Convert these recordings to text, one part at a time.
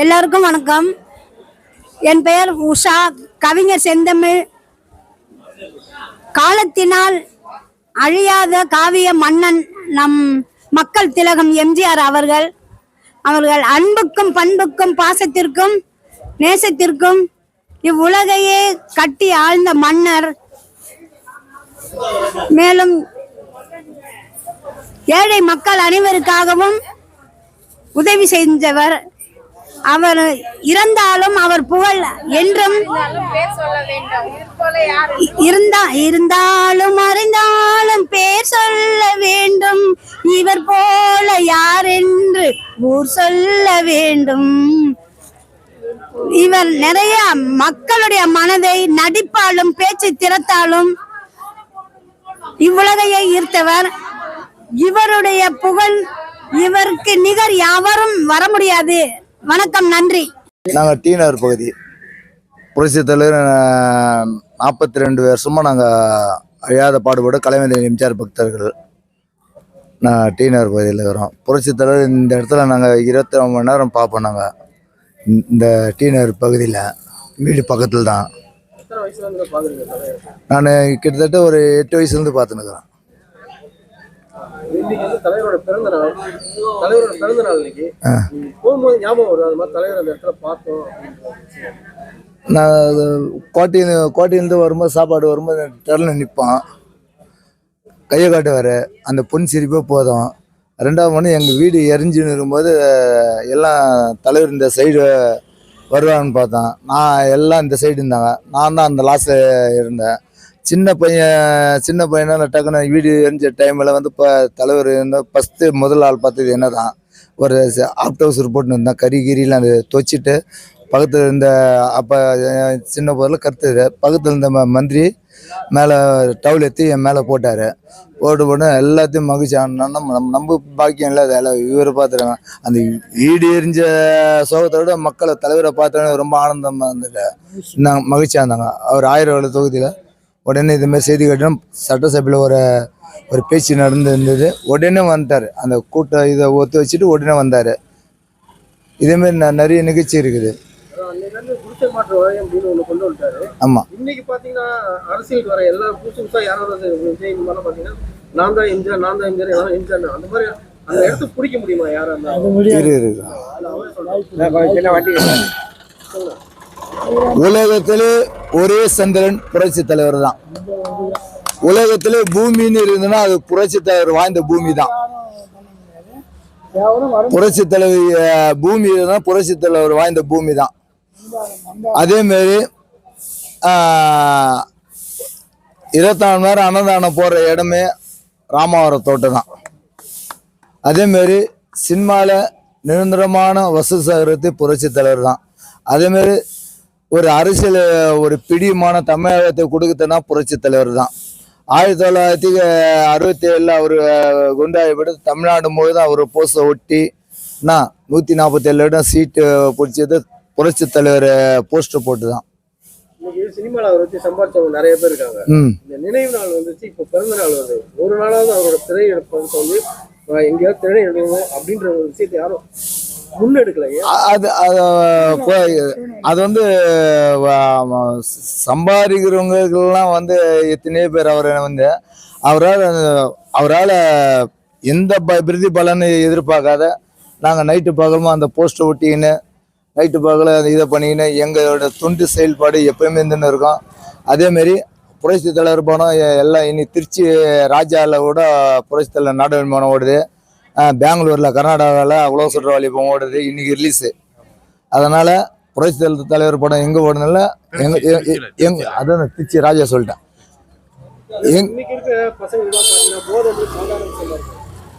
எல்லாருக்கும் வணக்கம். என் பெயர் உஷா கவிஞர் செந்தமிழ். காலத்தினால் அழியாத காவிய மன்னன் நம் மக்கள் திலகம் எம்ஜிஆர் அவர்கள். அவர்கள் அன்புக்கும் பண்புக்கும் பாசத்திற்கும் நேசத்திற்கும் இவ்வுலகையே கட்டி ஆழ்ந்த மன்னர். மேலும் ஏழை மக்கள் அனைவருக்காகவும் உதவி செஞ்சவர் அவர் இறந்தாலும் அவர் புகழ் என்றும் இருந்தா இருந்தாலும் அறிந்தாலும் பேர் சொல்ல வேண்டும். இவர் போல யார் என்று ஊர் சொல்ல வேண்டும். இவர் நிறைய மக்களுடைய மனதை நடிப்பாலும் பேச்சு திறத்தாலும் இவ்வுலகையை ஈர்த்தவர். இவருடைய புகழ் இவருக்கு நிகர் யாவரும் வர முடியாது. வணக்கம் நன்றி. நாங்கள் டி நகர் பகுதி. புரட்சி தலைவர் நாற்பத்தி ரெண்டு வருஷமாக நாங்கள் அழியாத பாடுபட கலைவேந்தர் எம்ஜிஆர் பக்தர்கள். நான் டி நகர் பகுதியில் இருக்கிறோம் புரட்சி தலைவர் இந்த இடத்துல நாங்கள் இருபத்தி மணி நேரம் பார்ப்போம் நாங்கள் இந்த டி நகர் பகுதியில் வீடு பக்கத்தில் தான் நான் கிட்டத்தட்ட ஒரு எட்டு வயசுலேருந்து பார்த்துன்னுக்குறேன். இன்னைக்கு வந்து தலைவரோட பிறந்த நாள் தலைவரோட பிறந்த நாள் இன்னைக்கு. நீங்க போகும்போது ஞாபகம் வரும் அது மாதிரி தலைவர் அந்த இடத்துல பார்த்தோம் அப்படின்ற நான் அது கோட்டையில் கோட்டையிலேருந்து வரும்போது சாப்பாடு வரும்போது தெருல நிற்போம் கையை காட்டுவார். அந்த பொன் சிரிப்பே போதும். ரெண்டாவது மணி எங்கள் வீடு எரிஞ்சுன்னு இருக்கும்போது எல்லாம் தலைவர் இந்த சைடு வருவான்னு பார்த்தோம் நான் எல்லாம் இந்த சைடு இருந்தாங்க. நான் தான் அந்த லாஸ்ட்டில் இருந்தேன். சின்ன பையன் சின்ன பையனால் டக்குன்னு வீடு எரிஞ்ச டைமில் வந்து இப்போ தலைவர் இந்த ஃபஸ்ட்டு முதல் ஆள் பார்த்தது என்ன தான் ஒரு ஆப்ட் ஹவுஸ் போட்டுன்னு இருந்தால் கறி கிரிலாம் அது துவச்சிட்டு பக்கத்தில் இருந்த அப்போ சின்ன பொருள் கருத்துது பக்கத்தில் இருந்த ம- மந்திரி மேலே டவுல் எத்தி என் மேலே போட்டார். போட்டு போட்டு எல்லாத்தையும் மகிழ்ச்சி. நம்ம நம்ம நம்ம பாக்கியம் இல்லை அதில் இவர் பார்த்துருக்காங்க. அந்த வீடு எரிஞ்ச சோகத்தோட மக்களை தலைவரை பார்த்தோன்னே ரொம்ப ஆனந்தமாக இருந்துட்டு நாங்கள் மகிழ்ச்சியாக இருந்தாங்க. அவர் ஆயிரம் தொகுதியில் உடனே இதுமாதிரி செய்தி கட்டணும் சட்டசபையில் ஒரு ஒரு பேச்சு நடந்து இருந்தது உடனே வந்துட்டார். அந்த கூட்டம் இதை ஒத்து வச்சுட்டு உடனே வந்தார். இதேமாரி ந- நிறைய நிகழ்ச்சி இருக்குது. ஆமாம் இன்னைக்கு பாத்தீங்கன்னா அரசியலுக்கு வர எல்லா புதுசு யாராவது விஜய் பாத்தீங்கன்னா நான் தான் எம்ஜிஆர் நான் தான் எம்ஜிஆர் எல்லாரும் எம்ஜிஆர் அந்த மாதிரி அந்த இடத்த பிடிக்க முடியுமா யாரா இருந்தாலும். உலகத்திலே ஒரே சந்திரன் புரட்சி தலைவர் தான். உலகத்திலே பூமின்னு இருந்ததுன்னா அது புரட்சி தலைவர் வாய்ந்த பூமி தான். புரட்சி தலைவர் பூமி இருந்தா புரட்சி தலைவர் வாய்ந்த பூமி தான். அதே மாதிரி இருபத்தி மணி நேரம் அன்னதானம் போடுற இடமே ராமாவரம் தோட்டம் தான். அதேமாரி சினிமாவில் நிரந்தரமான வசூல் சாகரத்தை புரட்சி தலைவர் தான். அதேமாரி ஒரு அரசியல் ஒரு பிடியமான தமிழகத்தை கொடுக்குதுன்னா புரட்சி தலைவர் தான். ஆயிரத்தி தொள்ளாயிரத்தி அறுபத்தி ஏழில் அவர் குண்டாயப்பட்டு தமிழ்நாடு முழுவதும் அவர் போஸ்டை ஒட்டி நான் நூற்றி நாற்பத்தேழு இடம் சீட்டு பிடிச்சது புரட்சி தலைவர் போஸ்டர் போட்டு தான். சினிமால அவரை வச்சு சம்பாதிச்சவங்க நிறைய பேர் இருக்காங்க. இந்த நினைவு நாள் வந்துச்சு இப்போ பிறந்த நாள் வருது. ஒரு நாளாவது அவரோட திரை எடுப்பது வந்து எங்கேயாவது திரை எடுக்கணும் அப்படின்ற ஒரு விஷயத்தை யாரும் அது அது அது வந்து வ- சம்பாதிக்கிறவங்களுக்கெல்லாம் வந்து எத்தனையோ பேர் அவரை வந்து அவரால் அவரால் எந்த ப பிரதிபலன்னு எதிர்பார்க்காத நாங்கள் நைட்டு பகலமாக அந்த போஸ்டர் ஒட்டிக்கின்னு நைட்டு பகல இதை பண்ணிக்கின்னு எங்களோட தொண்டு செயல்பாடு எப்பயுமே இருந்துன்னு இருக்கோம். அதேமாரி புரட்சி தலைவர் படம் எல்லாம் இனி திருச்சி ராஜாவில் கூட புரட்சி தலைவர் நாடக விமானம் ஓடுது. பெங்களூரில் கர்நாடகாவில் அவ்வளோ சுற்றுவாளி படம் ஓடுது. இன்னைக்கு ரிலீஸு அதனால் புரட்சி தலைவர் தலைவர் படம் எங்கே ஓடுனால எங்க எ- எ- எங்க அதான் திருச்சி ராஜா சொல்லிட்டேன். எங்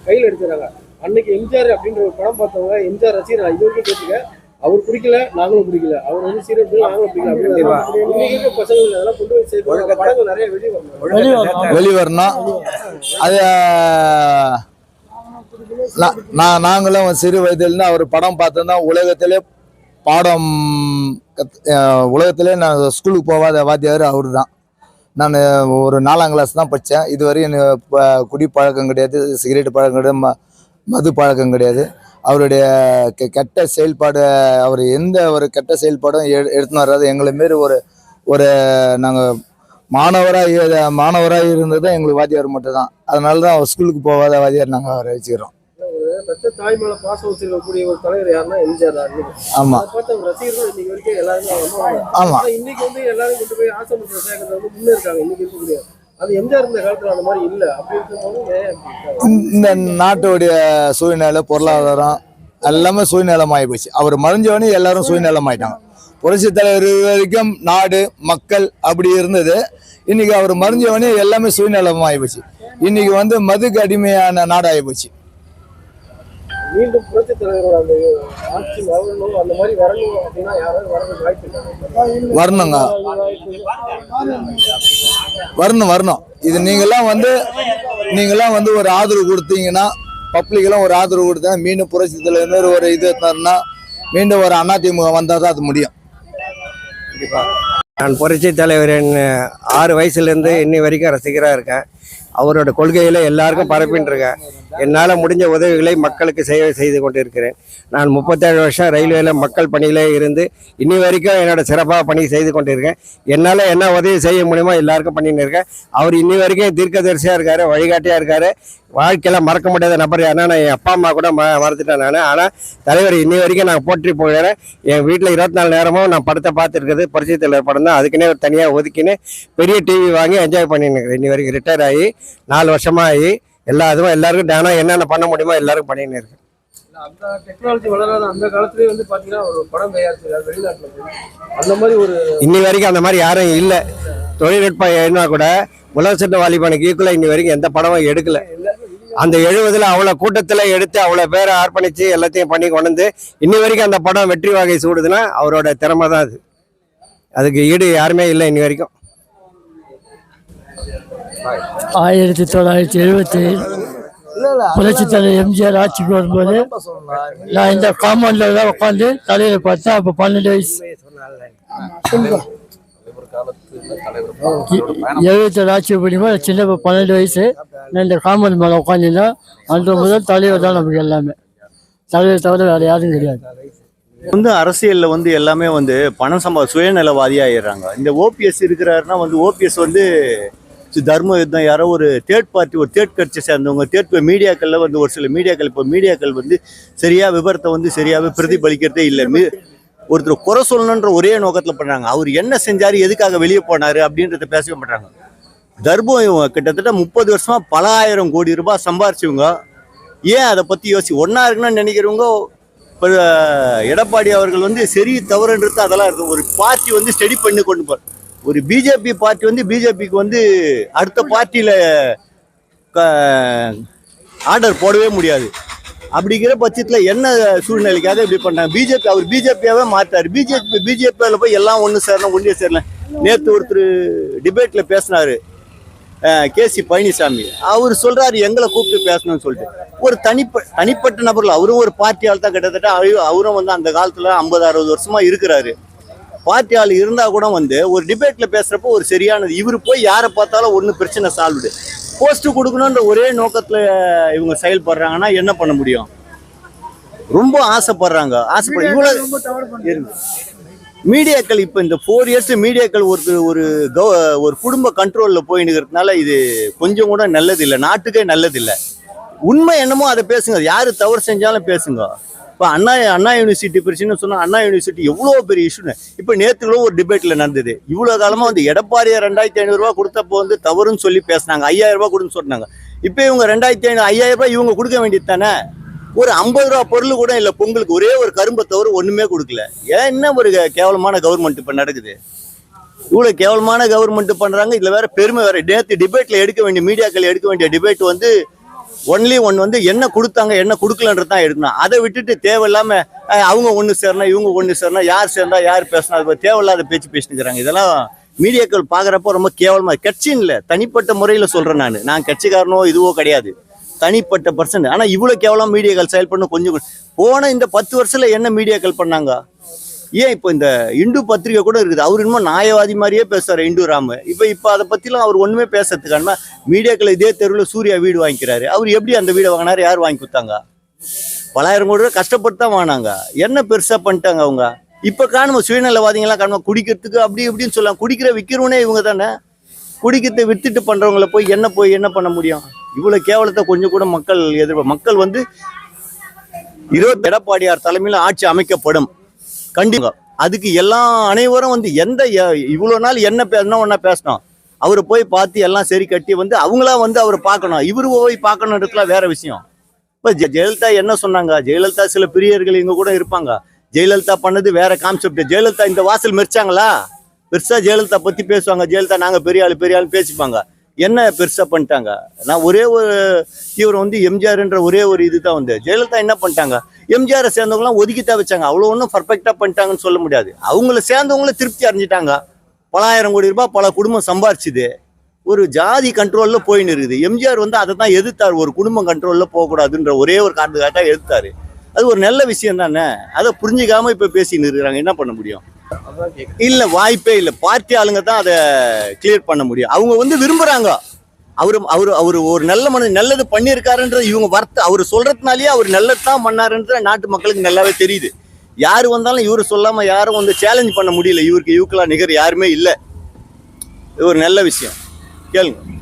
கையில எடுத்துறாங்க அன்னைக்கு எம்ஜிஆர் அப்படின்ற ஒரு படம் பார்த்தவங்க எம்ஜிஆர் ரசிகர் இது வரைக்கும் கேட்டுக்க அவர் பிடிக்கல நாங்களும் பிடிக்கல. அவர் வந்து சீரியல் பிடிக்கல நாங்களும் பிடிக்கல அப்படின்னு பசங்க அதெல்லாம் கொண்டு போய் சேர்த்து படங்கள் நிறைய வெளியே வரணும். வெளிவரணும் அது நா- நான் நாங்களும் சிறு வயதிலிருந்து அவர் படம் பார்த்தோம்னா உலகத்திலே பாடம் உலகத்திலே நான் ஸ்கூலுக்கு போகாத வாத்தியார் அவர் தான் நான் ஒரு நாலாம் கிளாஸ் தான் படித்தேன் இதுவரையும் எனக்கு குடி பழக்கம் கிடையாது சிகரெட் பழக்கம் கிடையாது ம மது பழக்கம் கிடையாது. அவருடைய கெ- கெட்ட செயல்பாடு அவர் எந்த ஒரு கெட்ட செயல்பாடும் எ எடுத்துன்னு வராது. எங்களை மாரி ஒரு ஒரு நாங்கள் மாணவராக மாணவராக இருந்தது எங்களுக்கு வாத்தியார் மட்டும் தான் அதனால தான் அவர் ஸ்கூலுக்கு போகாத வாத்தியார் நாங்கள் அவரை வச்சுக்கிறோம். பெற்ற தாய் மேல பாசம் வச்சிருக்கக்கூடிய ஒரு தலைவர் யாருன்னா எம்ஜிஆர் அதை பார்த்து அவங்க ரசிகர்கள் இன்னைக்கு வரைக்கும் எல்லாருமே இன்னைக்கு வந்து எல்லாரும் கொண்டு போய் ஆசிரமத்தில் சேர்க்கறது வந்து முன்னே இருக்காங்க. இன்னைக்கு இருக்கக்கூடிய அது எம்ஜிஆர் இருந்த காலத்துல அந்த மாதிரி இல்ல. அப்படி இருக்கும்போது? இந்த நாட்டுடைய சூழ்நிலை பொருளாதாரம் எல்லாமே சுயநலமாகி போச்சு. அவர் மறைஞ்சவனே எல்லாரும் சுயநலமாயிட்டாங்க புரட்சி தலைவர் வரைக்கும் நாடு மக்கள் அப்படி இருந்தது. இன்னைக்கு அவர் மறைஞ்சவனே எல்லாமே சுயநலமாகி போச்சு. இன்னைக்கு வந்து மதுக்கு அடிமையான நாடாகி போச்சு. மீண்டும் புரட்சி தலைவரோட அந்த ஆட்சி வரணும் அந்த மாதிரி வரணும் அப்படின்னா யாராவது வரதுக்கு வாய்ப்பு வரணுங்க. வரணும் வரணும். இது நீங்களாம் வந்து நீங்களாம் வந்து ஒரு ஆதரவு கொடுத்தீங்கன்னா பப்ளிக்கெல்லாம் ஒரு ஆதரவு கொடுத்தா மீண்டும் புரட்சி தலைவர் ஒரு இது எடுத்தாருன்னா மீண்டும் ஒரு அதிமுக வந்தால் தான் அது முடியும். நான் புரட்சி தலைவரின் ஆறு வயசுலேருந்து இன்னி வரைக்கும் ரசிகராக இருக்கேன். அவரோட கொள்கைகளை எல்லாருக்கும் பரப்பின்னு இருக்கேன். என்னால் முடிஞ்ச உதவிகளை மக்களுக்கு சேவை செய்து கொண்டிருக்கிறேன். நான் முப்பத்தேழு வருஷம் ரயில்வேல மக்கள் பணியிலே இருந்து இன்னி வரைக்கும் என்னோட சிறப்பாக பணி செய்து கொண்டிருக்கேன். என்னால் என்ன உதவி செய்ய முடியுமோ எல்லாருக்கும் பண்ணின்னு இருக்கேன். அவர் இன்னி வரைக்கும் தீர்க்கதரிசியாக இருக்காரு வழிகாட்டியாக இருக்காரு. வாழ்க்கையில் மறக்க முடியாத நபர் யாருன்னா நான் என் அப்பா அம்மா கூட ம மறந்துட்டேன் நான். ஆனால் தலைவர் இன்னி வரைக்கும் நான் போற்றி போகிறேன். என் வீட்டில் இருபத்தி நாலு நேரமும் நான் படத்தை பார்த்துருக்குது புரட்சி தலைவர் படம் தான். அதுக்குன்னே ஒரு தனியாக ஒதுக்கின்னு பெரிய டிவி வாங்கி என்ஜாய் பண்ணின்னு இருக்கிறேன் இன்னி வரைக்கும் ரிட்டையர் ஆகி நாலு வருஷமாக ஆகி எல்லா இதுவும் எல்லாருக்கும் தினம் என்னென்ன பண்ண முடியுமோ எல்லாருக்கும் பண்ணின்னு இருக்கேன் அந்த டெக்னாலஜி வளராத அந்த காலத்துலயே வந்து பாத்தீங்கன்னா ஒரு படம் தயாரிச்சிருக்காரு வெளிநாட்டுல போய். அந்த மாதிரி ஒரு இன்னி வரைக்கும் அந்த மாதிரி யாரும் இல்லை. தொழில்நுட்பம் என்ன கூட உலக சட்ட வாலிபானுக்கு ஈக்குவலாக இன்னி வரைக்கும் எந்த படமும் எடுக்கல. அந்த எழுபதுல அவ்வளோ கூட்டத்தில் எடுத்து அவ்வளோ பேரை அர்ப்பணித்து எல்லாத்தையும் பண்ணி கொண்டு வந்து இன்னி வரைக்கும் அந்த படம் வெற்றி வகை சூடுதுன்னா அவரோட திறமை தான் அது. அதுக்கு ஈடு யாருமே இல்லை இன்னி வரைக்கும். ஆயிரத்தி தொள்ளாயிரத்தி எழுபத்தி புரட்சி தலைவர் எம்ஜிஆர் ஆட்சிக்கு வரும்போது நான் இந்த காம்பவுண்ட்ல தான் உட்காந்து தலையில பார்த்தேன் அப்போ பன்னெண்டு வயசு. எழுபத்தேழு ஆட்சி படிக்கும்போது சின்ன பன்னெண்டு வயசு நான் இந்த காம்பவுண்ட் மேலே உட்காந்துருந்தேன் அன்று முதல் தலைவர் தான் நமக்கு எல்லாமே. தலைவர் தவிர வேறு யாரும் கிடையாது. வந்து அரசியல்ல வந்து எல்லாமே வந்து பணம் சம்பா சுயநலவாதியாயிடுறாங்க இந்த ஓபிஎஸ் இருக்கிறாருன்னா வந்து ஓபிஎஸ் வந்து தர்ம யுத்தம் யாரோ ஒரு தேர்ட் பார்ட்டி ஒரு தேர்ட் கட்சி சேர்ந்தவங்க தேர்ட் மீடியாக்கள்ல வந்து ஒரு சில மீடியாக்கள் இப்போ மீடியாக்கள் வந்து சரியா விபரத்தை வந்து சரியாவே பிரதிபலிக்கிறதே இல்லை. ஒருத்தர் குறை சொல்லணுன்ற ஒரே நோக்கத்தில் பண்ணுறாங்க அவர் என்ன செஞ்சாரு எதுக்காக வெளியே போனாரு அப்படின்றத பேசவே மாட்டாங்க. தர்மம் கிட்டத்தட்ட முப்பது வருஷமா பல ஆயிரம் கோடி ரூபாய் சம்பாரிச்சவங்க. ஏன் அதை பத்தி யோசி ஒன்னா இருக்குன்னு நினைக்கிறவங்க இப்போ எடப்பாடி அவர்கள் வந்து சரி தவறுன்றது அதெல்லாம் இருக்கு ஒரு பார்ட்டி வந்து ஸ்டடி பண்ணி கொண்டு போ ஒரு பிஜேபி பார்ட்டி வந்து பிஜேபிக்கு வந்து அடுத்த பார்ட்டியில் ஆர்டர் போடவே முடியாது. அப்படிங்கிற பட்சத்தில் என்ன சூழ்நிலைக்காக இப்படி பண்ணாங்க பிஜேபி அவர் பிஜேபியாகவே மாற்றார் பிஜேபி பிஜேபியில் போய் எல்லாம் ஒன்று சேரணும் ஒன்றே சேரலாம் நேற்று ஒருத்தர் டிபேட்டில் பேசினாரு. கேசி பழனிசாமி. அவர் சொல்கிறாரு எங்களை கூப்பிட்டு பேசணும்னு சொல்லிட்டு. ஒரு தனிப்ப தனிப்பட்ட நபர்கள் அவரும் ஒரு பார்ட்டியால் தான் கிட்டத்தட்ட அவரும் வந்து அந்த காலத்தில் ஐம்பது அறுபது வருஷமாக இருக்கிறாரு. பார்ட்டி ஆள் இருந்தா கூட வந்து ஒரு டிபேட்ல பேசுறப்போ ஒரு சரியானது. இவர் போய் யாரை பார்த்தாலும் ஒன்றும் பிரச்சனை சால்வ்டு போஸ்ட் கொடுக்கணுன்ற ஒரே நோக்கத்துல இவங்க செயல்படுறாங்கன்னா என்ன பண்ண முடியும்? ரொம்ப ஆசைப்படுறாங்க. ஆசைப்பட இவ்வளவு இருங்க. மீடியாக்கள் இப்போ இந்த ஃபோர் இயர்ஸ் மீடியாக்கள் ஒரு ஒரு கவ ஒரு குடும்ப கண்ட்ரோலில் போயினுக்கிறதுனால இது கொஞ்சம் கூட நல்லது இல்லை நாட்டுக்கே நல்லது இல்லை உண்மை என்னமோ அதை பேசுங்க. யார் தவறு செஞ்சாலும் பேசுங்க. இப்போ அண்ணா அண்ணா யூனிவர்சிட்டி பிரச்சனை சொன்னால் அண்ணா யூனிவர்சிட்டி எவ்வளோ பெரிய இஷ்யூன்னு இப்போ நேற்றுல ஒரு டிபேட்டில் நடந்தது. இவ்வளோ காலமாக வந்து எடப்பாடியை ரெண்டாயிரத்தி ஐநூறுரூவா கொடுத்தப்போ வந்து தவறுன்னு சொல்லி பேசினாங்க. ஐயாயிரம் கொடுன்னு சொன்னாங்க. இப்போ இவங்க ரெண்டாயிரத்தி ஐநூறு ஐயாயிரரூபா இவங்க கொடுக்க வேண்டியது தானே? ஒரு ஐம்பது ரூபா பொருள் கூட இல்லை பொங்கலுக்கு ஒரே ஒரு கரும்பை தவிர ஒன்றுமே கொடுக்கல. ஏன் என்ன ஒரு கேவலமான கவர்மெண்ட் இப்போ நடக்குது? இவ்வளோ கேவலமான கவர்மெண்ட் பண்ணுறாங்க இதில் வேற பெருமை வேற. நேற்று டிபேட்டில் எடுக்க வேண்டிய மீடியாக்கள் எடுக்க வேண்டிய டிபேட் வந்து ஒன்லி ஒன் வந்து என்ன கொடுத்தாங்க என்ன கொடுக்கலன்றது தான் எடுக்கணும். அதை விட்டுட்டு தேவையில்லாம அவங்க ஒன்று சேரணும் இவங்க ஒன்று சேரணும் யார் சேர்ந்தா யார் பேசணும் அது தேவையில்லாத பேச்சு பேசினுக்கிறாங்க. இதெல்லாம் மீடியாக்கள் பார்க்குறப்போ ரொம்ப கேவலமாக கட்சின்னு இல்லை தனிப்பட்ட முறையில் சொல்கிறேன் நான். நான் கட்சிக்காரனோ இதுவோ கிடையாது. தனிப்பட்ட பர்சன் ஆனால் இவ்வளோ கேவலம் மீடியாக்கள் செயல்படணும் கொஞ்சம் போன இந்த பத்து வருஷத்தில் என்ன மீடியாக்கள் பண்ணாங்க? ஏன் இப்போ இந்த இந்து பத்திரிகை கூட இருக்குது? அவர் இன்னும் நியாயவாதி மாதிரியே பேசுறாரு இந்து ராம. இப்போ இப்போ அதை பற்றிலாம் அவர் ஒன்றுமே பேசுறதுக்கான மீடியாக்கள் இதே தெருவில் சூர்யா வீடு வாங்கிக்கிறாரு. அவர் எப்படி அந்த வீடை வாங்கினார்? யார் வாங்கி கொடுத்தாங்க? பலாயிரம் கோடி ரூபா கஷ்டப்பட்டு தான் வாங்கினாங்க. என்ன பெருசாக பண்ணிட்டாங்க அவங்க? இப்போ காணும சுயநலவாதிகளாம் காணும குடிக்கிறதுக்கு அப்படி இப்படின்னு சொல்லலாம். குடிக்கிற விற்கிறவனே இவங்க தானே? குடிக்கிறதை வித்துட்டு பண்ணுறவங்கள போய் என்ன போய் என்ன பண்ண முடியும்? இவ்வளோ கேவலத்தை கொஞ்சம் கூட மக்கள் எதிர்ப்பு மக்கள் வந்து இருபத்தி எடப்பாடியார் தலைமையில் ஆட்சி அமைக்கப்படும். கண்டிப்பா. அதுக்கு எல்லா அனைவரும் வந்து எந்த எ- நாள் என்ன பேசணும் ஒன்றா பேசணும் அவரை போய் பார்த்து எல்லாம் சரி கட்டி வந்து அவங்களா வந்து அவரை பார்க்கணும். இவரு போய் பார்க்கணுன்றதுலாம் வேற விஷயம். இப்போ ஜெயலலிதா என்ன சொன்னாங்க? ஜெயலலிதா சில பிரியர்கள் இங்கே கூட இருப்பாங்க. ஜெயலலிதா பண்ணது வேற கான்செப்ட் ஜெயலலிதா இந்த வாசல் மெரிச்சாங்களா? பெருசாக ஜெயலலிதா பற்றி பேசுவாங்க. ஜெயலலிதா நாங்கள் பெரிய ஆளு பெரிய ஆளு பேசிப்பாங்க. என்ன பெருசா பண்ணிட்டாங்க? நான் ஒரே ஒரு இவர் வந்து எம்ஜிஆர்ன்ற ஒரே ஒரு இதுதான் வந்து. ஜெயலலிதா என்ன பண்ணிட்டாங்க? எம்ஜிஆரை சேர்ந்தவங்களாம் ஒதுக்கித்தான் வச்சாங்க. அவ்வளோ ஒன்றும் பர்ஃபெக்டாக பண்ணிட்டாங்கன்னு சொல்ல முடியாது. அவங்கள சேர்ந்தவங்களும் திருப்தி அடைஞ்சிட்டாங்க. பலாயிரம் கோடி ரூபாய் பல குடும்பம் சம்பாரிச்சுது. ஒரு ஜாதி கண்ட்ரோலில் போயின்னு இருக்குது. எம்ஜிஆர் வந்து அதை தான் எதிர்த்தார். ஒரு குடும்பம் கண்ட்ரோலில் போகக்கூடாதுன்ற ஒரே ஒரு காரணத்துக்காக தான் எதிர்த்தாரு. அது ஒரு நல்ல விஷயம் தானே? அதை புரிஞ்சுக்காமல் இப்போ பேசின்னு இருக்கிறாங்க. என்ன பண்ண முடியும்? இல்ல வாய்ப்பே இல்ல. பார்ட்டி ஆளுங்க தான் அதை கிளியர் பண்ண முடியும். அவங்க வந்து விரும்புறாங்க அவரு அவரு அவரு ஒரு நல்ல மனு நல்லது பண்ணியிருக்காருன்றது இவங்க வர்த்த அவர் சொல்றதுனாலயே அவர் நல்லது தான் பண்ணாருன்றது நாட்டு மக்களுக்கு நல்லாவே தெரியுது. யாரு வந்தாலும் இவரு சொல்லாம யாரும் வந்து சேலஞ்ச் பண்ண முடியல. இவருக்கு யூக்கலா நிகர் யாருமே இல்லை. இது ஒரு நல்ல விஷயம். கேளுங்க.